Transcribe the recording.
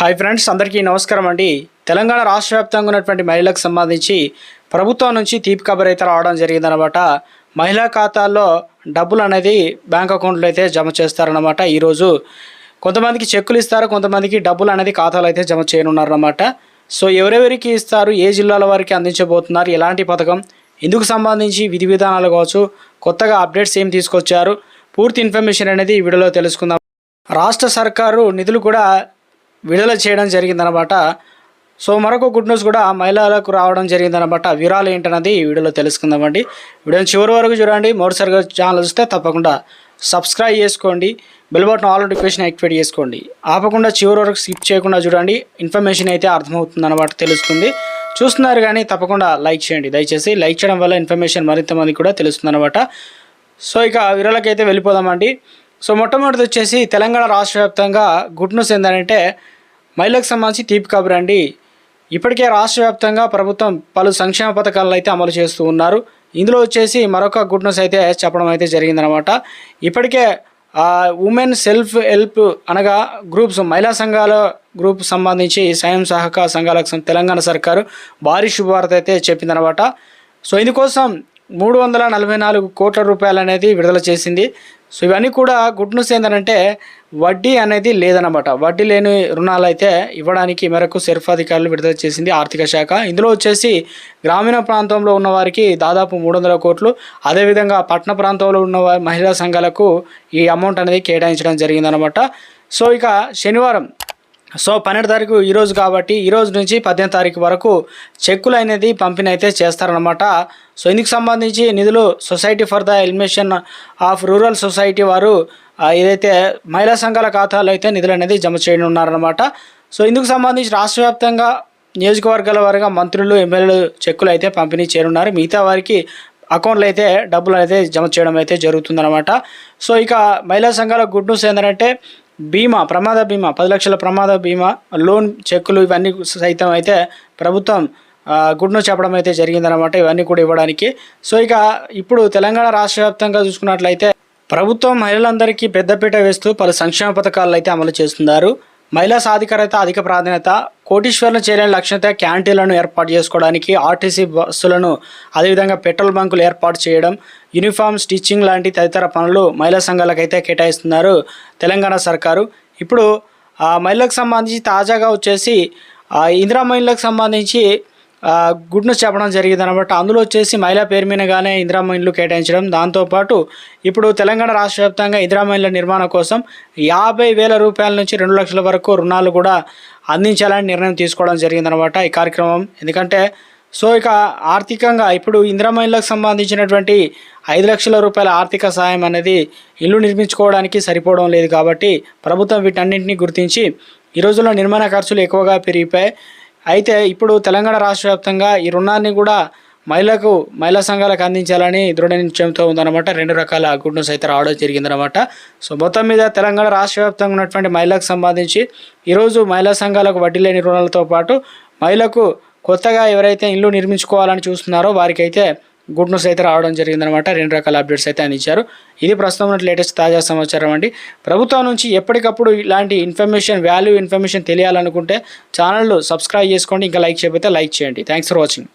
Hi friends అందరికీ నమస్కారం అండి. తెలంగాణ రాష్ట్ర వ్యాప్తంగా ఉన్నటువంటి మహిళలకు సంబంధించి ప్రభుత్వం నుంచి తీపి కబర్ అయితే రావడం జరిగిందనమాట మహిళా ఖాతాల్లో డబ్బులు అనేది బ్యాంక్ అకౌంట్లో అయితే జమ చేస్తారనమాట ఈరోజు కొంతమందికి చెక్కులు ఇస్తారు కొంతమందికి డబ్బులు అనేది ఖాతాలో అయితే జమ చేయనున్నారన్నమాట. సో ఎవరెవరికి ఇస్తారు ఏ జిల్లాల వారికి అందించబోతున్నారు ఎలాంటి పథకం ఇందుకు సంబంధించి విధి విధానాలు కావచ్చు కొత్తగా అప్డేట్స్ ఏం తీసుకొచ్చారు పూర్తి ఇన్ఫర్మేషన్ అనేది ఈ వీడియోలో తెలుసుకుందాం. రాష్ట్ర సర్కారు నిధులు కూడా విడుదల చేయడం జరిగిందనమాట సో మరొక గుడ్ న్యూస్ కూడా మహిళలకు రావడం జరిగిందనమాట వివరాలు ఏంటన్నది ఈ వీడియోలో తెలుసుకుందామండి వీడియోని చివరి వరకు చూడండి. మొదటిసారిగా ఛానల్ చూస్తే తప్పకుండా సబ్స్క్రైబ్ చేసుకోండి. Bell button all notification activate చేసుకోండి. ఆపకుండా చివరి వరకు స్కిప్ చేయకుండా చూడండి. ఇన్ఫర్మేషన్ అయితే అర్థమవుతుందన్నమాట తెలుస్తుంది. చూస్తున్నారు కానీ తప్పకుండా లైక్ చేయండి. దయచేసి లైక్ చేయడం వల్ల ఇన్ఫర్మేషన్ మరింత మందికి కూడా తెలుస్తుంది అనమాట సో ఇక విరాలకైతే వెళ్ళిపోదామండి సో మొట్టమొదటి వచ్చేసి తెలంగాణ రాష్ట్ర వ్యాప్తంగా గుడ్ న్యూస్ ఏంటంటే మహిళలకు సంబంధించి తీపి కబురు అండి. ఇప్పటికే రాష్ట్ర వ్యాప్తంగా ప్రభుత్వం పలు సంక్షేమ పథకాలను అయితే అమలు చేస్తూ ఉన్నారు. ఇందులో వచ్చేసి మరొక గుడ్ న్యూస్ అయితే చెప్పడం అయితే జరిగిందనమాట ఇప్పటికే ఉమెన్ సెల్ఫ్ హెల్ప్ అనగా గ్రూప్స్ మహిళా సంఘాల గ్రూప్ సంబంధించి స్వయం సహకార సంఘాలకు తెలంగాణ సర్కారు భారీ శుభవార్త అయితే చెప్పిందనమాట సో ఇందుకోసం మూడు వందల నలభై నాలుగు కోట్ల రూపాయలు అనేది విడుదల చేసింది. సో ఇవన్నీ కూడా గుడ్ న్యూస్ ఏంటంటే వడ్డీ అనేది లేదనమాట వడ్డీ లేని రుణాలు అయితే ఇవ్వడానికి మేరకు సెర్ఫ్ అధికారులు విడుదల చేసింది ఆర్థిక శాఖ. ఇందులో వచ్చేసి గ్రామీణ ప్రాంతంలో ఉన్న వారికి దాదాపు మూడు వందల కోట్లు. అదేవిధంగా పట్టణ ప్రాంతంలో ఉన్న మహిళా సంఘాలకు ఈ అమౌంట్ అనేది కేటాయించడం జరిగిందనమాట సో ఇక శనివారం సో పన్నెండు తారీఖు ఈరోజు కాబట్టి ఈ రోజు నుంచి పద్దెనిమిది తారీఖు వరకు చెక్కులు అనేది పంపిణీ అయితే చేస్తారనమాట సో ఇందుకు సంబంధించి నిధులు society for the elimination of rural society వారు ఏదైతే మహిళా సంఘాల ఖాతాలో అయితే నిధులు అనేది జమ చేయనున్నారనమాట సో ఇందుకు సంబంధించి రాష్ట్ర వ్యాప్తంగా నియోజకవర్గాల వారిగా మంత్రులు ఎమ్మెల్యేలు చెక్కులు అయితే పంపిణీ చేయనున్నారు. మిగతా వారికి అకౌంట్లో అయితే డబ్బులు అయితే జమ చేయడం అయితే జరుగుతుందన్నమాట. సో ఇక మహిళా సంఘాల గుడ్ న్యూస్ ఏంటంటే బీమా ప్రమాద బీమా పది లక్షల ప్రమాద బీమా లోన్ చెక్కులు ఇవన్నీ సైతం అయితే ప్రభుత్వం గుడ్ను చెప్పడం అయితే జరిగిందనమాట ఇవన్నీ కూడా ఇవ్వడానికి. సో ఇక ఇప్పుడు తెలంగాణ రాష్ట్ర వ్యాప్తంగా చూసుకున్నట్లయితే ప్రభుత్వం మహిళలందరికీ పెద్దపీట వేస్తూ పలు సంక్షేమ పథకాలు అయితే అమలు చేస్తున్నారు. మహిళా సాధికారత అధిక ప్రాధాన్యత కోటీశ్వర్లను చేరని లక్ష్యంతో క్యాంటీన్లను ఏర్పాటు చేసుకోవడానికి ఆర్టీసీ బస్సులను అదేవిధంగా పెట్రోల్ బంకులు ఏర్పాటు చేయడం యూనిఫామ్ స్టిచ్చింగ్ లాంటి తదితర పనులు మహిళా సంఘాలకు అయితే కేటాయిస్తున్నారు తెలంగాణ సర్కారు. ఇప్పుడు ఆ మహిళలకు సంబంధించి తాజాగా వచ్చేసి ఆ ఇందిరా మహిళలకు సంబంధించి గుడ్ను గుడ్ న్యూస్ చెప్పడం జరిగింది అనమాట అందులో వచ్చేసి మహిళా పేరు మీదగానే ఇందిరా మహిళలు కేటాయించడం. దాంతోపాటు ఇప్పుడు తెలంగాణ రాష్ట్ర వ్యాప్తంగా ఇందిరా ఇండ్ల నిర్మాణం కోసం యాభై వేల రూపాయల నుంచి రెండు లక్షల వరకు రుణాలు కూడా అందించాలని నిర్ణయం తీసుకోవడం జరిగిందనమాట ఈ కార్యక్రమం. ఎందుకంటే సో ఇక ఆర్థికంగా ఇప్పుడు ఇందిరామ ఇళ్ళకు సంబంధించినటువంటి ఐదు లక్షల రూపాయల ఆర్థిక సహాయం అనేది ఇల్లు నిర్మించుకోవడానికి సరిపోవడం లేదు కాబట్టి ప్రభుత్వం వీటన్నింటినీ గుర్తించి ఈ రోజుల్లో నిర్మాణ ఖర్చులు ఎక్కువగా పెరిగిపోయాయి. అయితే ఇప్పుడు తెలంగాణ రాష్ట్ర వ్యాప్తంగా ఈ రుణాన్ని కూడా మహిళలకు మహిళా సంఘాలకు అందించాలని దృఢ నిశ్చయంతో ఉందన్నమాట. రెండు రకాల గుడ్ అయితే రావడం జరిగిందనమాట సో మొత్తం మీద తెలంగాణ రాష్ట్ర వ్యాప్తంగా ఉన్నటువంటి మహిళలకు సంబంధించి ఈరోజు మహిళా సంఘాలకు వడ్డీ లేని రుణాలతో పాటు మహిళకు కొత్తగా ఎవరైతే ఇల్లు నిర్మించుకోవాలని చూస్తున్నారో వారికైతే గుడ్ న్యూస్ అయితే రావడం జరిగిందనమాట రెండు రకాల అప్డేట్స్ అయితే అందించారు ఇది ప్రస్తుతం లేటెస్ట్ తాజా సమాచారం అండి. ప్రభుత్వం నుంచి ఎప్పటికప్పుడు ఇలాంటి ఇన్ఫర్మేషన్ వాల్యూ ఇన్ఫర్మేషన్ తెలియాలనుకుంటే ఛానల్ సబ్స్క్రైబ్ చేసుకోండి. ఇంకా లైక్ చేయకపోతే లైక్ చేయండి. Thanks for watching.